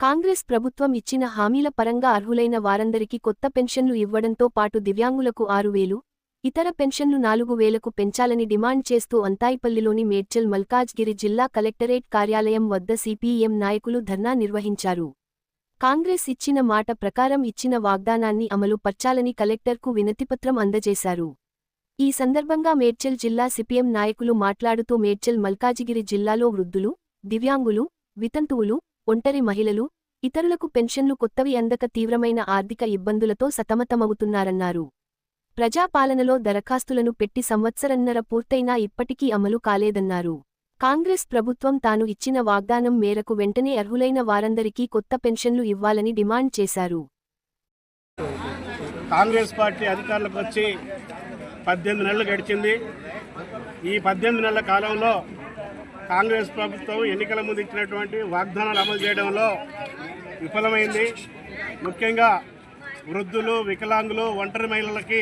కాంగ్రెస్ ప్రభుత్వం ఇచ్చిన హామీల పరంగా అర్హులైన వారందరికీ కొత్త పెన్షన్లు ఇవ్వడంతో పాటు దివ్యాంగులకు ఆరు వేలు ఇతర పెన్షన్లు నాలుగు వేలకు పెంచాలని డిమాండ్ చేస్తూ అంతాయిపల్లిలోని మేడ్చల్ మల్కాజ్గిరి జిల్లా కలెక్టరేట్ కార్యాలయం వద్ద సిపిఎం నాయకులు ధర్నా నిర్వహించారు. కాంగ్రెస్ ఇచ్చిన మాట ప్రకారం ఇచ్చిన వాగ్దానాన్ని అమలు పర్చాలని కలెక్టర్కు వినతిపత్రం అందజేశారు. ఈ సందర్భంగా మేడ్చల్ జిల్లా సిపిఎం నాయకులు మాట్లాడుతూ మేడ్చల్ మల్కాజిగిరి జిల్లాలో వృద్ధులు దివ్యాంగులు వితంతువులు ఒంటరి మహిళలు ఇతరులకు పెన్షన్లు కొత్తవి అందక తీవ్రమైన ఆర్థిక ఇబ్బందులతో సతమతమవుతున్నారన్నారు. ప్రజాపాలనలో దరఖాస్తులను పెట్టి సంవత్సరన్నర పూర్తయినా ఇప్పటికీ అమలు కాలేదన్నారు. కాంగ్రెస్ ప్రభుత్వం తాను ఇచ్చిన వాగ్దానం మేరకు వెంటనే అర్హులైన వారందరికీ కొత్త పెన్షన్లు ఇవ్వాలని డిమాండ్ చేశారు. కాంగ్రెస్ పార్టీ అధికారులకు వచ్చి పద్దెనిమిది నెలలు గడిచింది. ఈ పద్దెనిమిది నెలల కాలంలో కాంగ్రెస్ ప్రభుత్వం ఎన్నికల ముందు ఇచ్చినటువంటి వాగ్దానాలు అమలు చేయడంలో విఫలమైంది. ముఖ్యంగా వృద్ధులు వికలాంగులు ఒంటరి మహిళలకి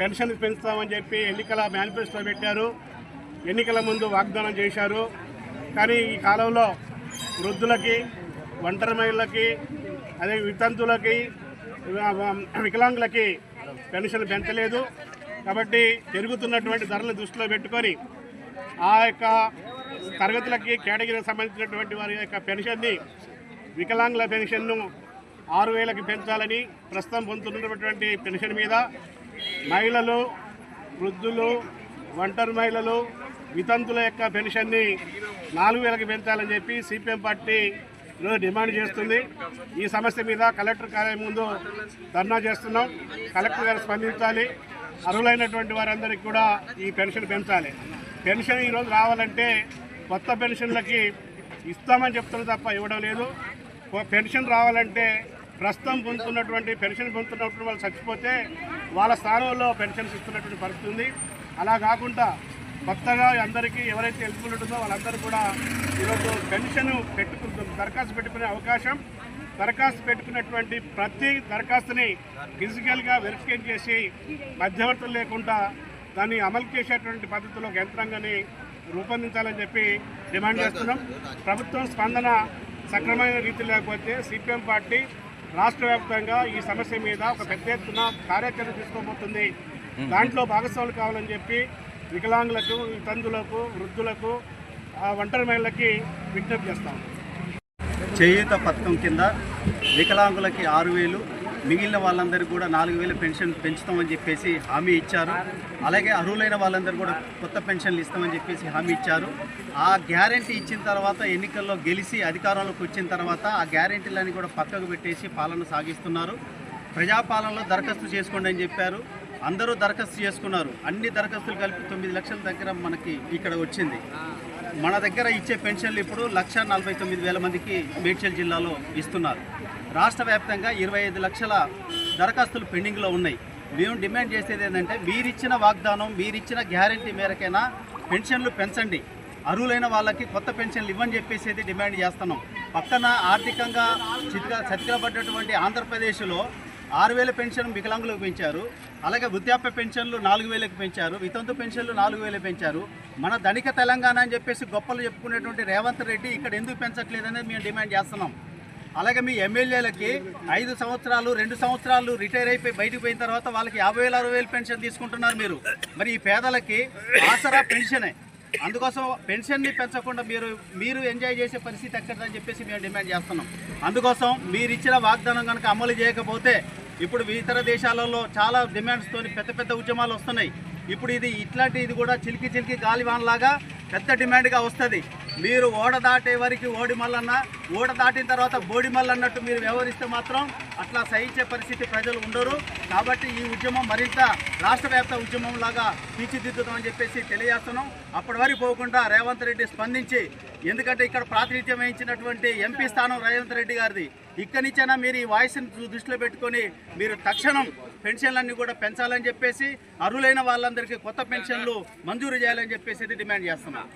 పెన్షన్ పెంచుతామని చెప్పి ఎన్నికల మేనిఫెస్టో పెట్టారు. ఎన్నికల ముందు వాగ్దానం చేశారు. కానీ ఈ కాలంలో వృద్ధులకి ఒంటరి మహిళలకి అదే వితంతులకి వికలాంగులకి పెన్షన్ పెంచలేదు. కాబట్టి పెరుగుతున్నటువంటి ధరలు దృష్టిలో పెట్టుకొని ఆ యొక్క తరగతులకి కేటగిరీకి సంబంధించినటువంటి వారి యొక్క పెన్షన్ని వికలాంగుల పెన్షన్ను ఆరు వేలకి పెంచాలని ప్రస్తుతం పొందుతున్నటువంటి పెన్షన్ మీద మహిళలు వృద్ధులు ఒంటరి మహిళలు వితంతుల యొక్క పెన్షన్ని నాలుగు వేలకు పెంచాలని చెప్పి సిపిఎం పార్టీ ఈరోజు డిమాండ్ చేస్తుంది. ఈ సమస్య మీద కలెక్టర్ కార్యాలయం ముందు ధర్నా చేస్తున్నాం. కలెక్టర్ గారు స్పందించాలి. అర్హులైనటువంటి వారందరికీ కూడా ఈ పెన్షన్ పెంచాలి. పెన్షన్ ఈరోజు రావాలంటే కొత్త పెన్షన్లకి ఇస్తామని చెప్తారు తప్ప ఇవ్వడం లేదు. పెన్షన్ రావాలంటే ప్రస్తుతం పొందుతున్నటువంటి పెన్షన్ పొందుతున్నటువంటి వాళ్ళు చచ్చిపోతే వాళ్ళ స్థానంలో పెన్షన్స్ ఇస్తున్నటువంటి పరిస్థితి ఉంది. అలా కాకుండా కొత్తగా అందరికీ ఎవరైతే ఎలిజిబుల్ ఉంటుందో వాళ్ళందరూ కూడా ఈరోజు పెన్షన్ పెట్టుకుంటుంది దరఖాస్తు పెట్టుకునే అవకాశం. దరఖాస్తు పెట్టుకున్నటువంటి ప్రతి దరఖాస్తుని ఫిజికల్గా వెరిఫికేట్ చేసి మధ్యవర్తులు లేకుండా దాన్ని అమలు చేసేటువంటి పద్ధతిలో ఒక యంత్రాంగాన్ని రూపొందించాలని చెప్పి డిమాండ్ చేస్తున్నాం. ప్రభుత్వం స్పందన సక్రమైన రీతి లేకపోతే సిపిఎం పార్టీ రాష్ట్ర వ్యాప్తంగా ఈ సమస్య మీద ఒక పెద్ద ఎత్తున కార్యాచరణ తీసుకోబోతుంది. దాంట్లో భాగస్వాములు కావాలని చెప్పి వికలాంగులకు వితంతులకు వృద్ధులకు ఆ ఒంటరి మహిళలకి విజ్ఞప్తి చేస్తాం. చేయూత పథకం కింద వికలాంగులకి ఆరు వేలు మిగిలిన వాళ్ళందరికీ కూడా నాలుగు వేల పెన్షన్ పెంచుతామని చెప్పేసి హామీ ఇచ్చారు. అలాగే అర్హులైన వాళ్ళందరూ కూడా కొత్త పెన్షన్లు ఇస్తామని చెప్పేసి హామీ ఇచ్చారు. ఆ గ్యారంటీ ఇచ్చిన తర్వాత ఎన్నికల్లో గెలిచి అధికారంలోకి వచ్చిన తర్వాత ఆ గ్యారంటీలన్నీ కూడా పక్కకు పెట్టేసి పాలన సాగిస్తున్నారు. ప్రజాపాలనలో దరఖాస్తు చేసుకోండి అని చెప్పారు. అందరూ దరఖాస్తు చేసుకున్నారు. అన్ని దరఖాస్తులు కలిపి తొమ్మిది లక్షల దగ్గర మనకి ఇక్కడ వచ్చింది. మన దగ్గర ఇచ్చే పెన్షన్లు ఇప్పుడు లక్ష నలభై తొమ్మిది వేల మందికి మేడ్చల్ జిల్లాలో ఇస్తున్నారు. రాష్ట్ర వ్యాప్తంగా ఇరవై ఐదు లక్షల దరఖాస్తులు పెండింగ్లో ఉన్నాయి. మేము డిమాండ్ చేసేది ఏంటంటే మీరిచ్చిన వాగ్దానం మీరిచ్చిన గ్యారంటీ మేరకైనా పెన్షన్లు పెంచండి. అర్హులైన వాళ్ళకి కొత్త పెన్షన్లు ఇవ్వని చెప్పేసి డిమాండ్ చేస్తున్నాం. పక్కన ఆర్థికంగా చితిక చతికిలబడ్డటువంటి ఆంధ్రప్రదేశ్లో ఆరు వేల పెన్షన్ వికలాంగులకు పెంచారు. అలాగే వృద్ధాప్య పెన్షన్లు నాలుగు వేలకు పెంచారు. వితంతు పెన్షన్లు నాలుగు వేలు పెంచారు. మన ధనిక తెలంగాణ అని చెప్పేసి గొప్పలు చెప్పుకునేటువంటి రేవంత్ రెడ్డి ఇక్కడ ఎందుకు పెంచట్లేదనేది మేము డిమాండ్ చేస్తున్నాం. అలాగే మీ ఎమ్మెల్యేలకి ఐదు సంవత్సరాలు రెండు సంవత్సరాలు రిటైర్ అయిపోయి బయటకు పోయిన తర్వాత వాళ్ళకి యాభై వేల అరవై వేలు పెన్షన్ తీసుకుంటున్నారు మీరు. మరి ఈ పేదలకి ఆసరా పెన్షనే. అందుకోసం పెన్షన్ని పెంచకుండా మీరు మీరు ఎంజాయ్ చేసే పరిస్థితి ఎక్కడదని చెప్పేసి మేము డిమాండ్ చేస్తున్నాం. అందుకోసం మీరు ఇచ్చిన వాగ్దానం కనుక అమలు చేయకపోతే ఇప్పుడు ఇతర దేశాలలో చాలా డిమాండ్స్తోని పెద్ద పెద్ద ఉద్యమాలు వస్తున్నాయి. ఇప్పుడు ఇది ఇట్లాంటి ఇది కూడా చిలికి చిలికి గాలివాన్లాగా పెద్ద డిమాండ్గా వస్తుంది. మీరు ఓడ దాటే వరకు ఓడి మల్లన్న ఓడ దాటిన తర్వాత బోడి అన్నట్టు మీరు వ్యవహరిస్తే మాత్రం అట్లా సహించే పరిస్థితి ప్రజలు ఉండరు. కాబట్టి ఈ ఉద్యమం మరింత రాష్ట్ర వ్యాప్త ఉద్యమం లాగా తీర్చిదిద్దుతామని చెప్పేసి తెలియజేస్తున్నాం. అప్పటి వరకు పోకుండా రేవంత్ రెడ్డి స్పందించి ఎందుకంటే ఇక్కడ ప్రాతినిధ్యం వహించినటువంటి ఎంపీ స్థానం రేవంత్ రెడ్డి గారిది. ఇక్కడి నుంచైనా మీరు ఈ వాయిస్ని దృష్టిలో పెట్టుకొని మీరు తక్షణం పెన్షన్లన్నీ కూడా పెంచాలని చెప్పేసి అర్హులైన వాళ్ళందరికీ కొత్త పెన్షన్లు మంజూరు చేయాలని చెప్పేసి డిమాండ్ చేస్తున్నాం.